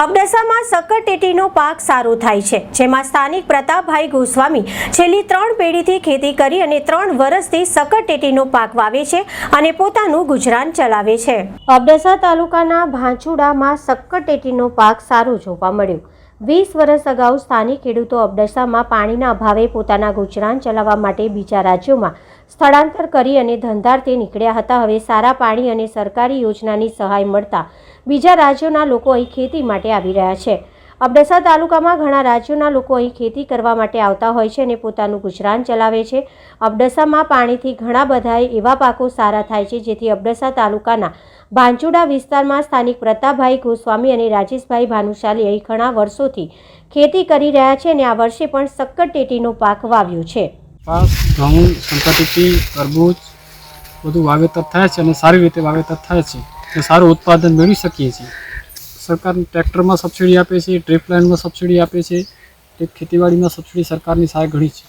અબડાસામાં સક્કરટેટીનો પાક સારો થાય છે, જેમાં સ્થાનિક પ્રતાપભાઈ ગોસ્વામી છેલ્લી ત્રણ પેઢીથી ખેતી કરી અને ત્રણ વર્ષથી સક્કરટેટીનો પાક વાવે છે અને પોતાનું ગુજરાન ચલાવે છે. અબડાસા તાલુકાના ભાંચુડામાં સક્કરટેટીનો પાક સારો જોવા મળ્યો. વીસ વર્ષ અગાઉ સ્થાનિક ખેડૂતો અબડાસામાં પાણીના અભાવે પોતાના ગુજરાન ચલાવવા માટે બીજા રાજ્યોમાં સ્થળાંતર કરી અને ધંધાર્થે નીકળ્યા હતા. હવે સારા પાણી અને સરકારી યોજનાની સહાય મળતા બીજા રાજ્યોના લોકો અહીં ખેતી માટે આવી રહ્યા છે. અબડાસા તાલુકામાં ઘણા રાજ્યોના લોકો અહીં ખેતી કરવા માટે આવતા હોય છે અને પોતાનું ગુજરાન ચલાવે છે. અબડાસામાં પાણીથી ઘણા બધાએ એવા પાકો સારા થાય છે જેથી અબડાસા તાલુકાના ભાંચુડા વિસ્તારમાં સ્થાનિક પ્રતાપભાઈ ગોસ્વામી અને રાજેશભાઈ ભાનુશાલી અહીં ઘણા વર્ષોથી ખેતી કરી રહ્યા છે અને આ વર્ષે પણ સક્કર ટેટીનો પાક વાવ્યો છે. કપાસ ઘઉં સંતતિથી તરબૂચ બધું વાવેતર થાય છે અને સારી રીતે વાવેતર થાય છે. તો સારું ઉત્પાદન મેળવી શકીએ છીએ. સરકાર ટ્રેક્ટરમાં સબસિડી આપે છે ડ્રીપ લાઇનમાં સબસિડી આપે છે, તે ખેતીવાડીમાં સબસિડી સરકારની સહાય ઘણી છે.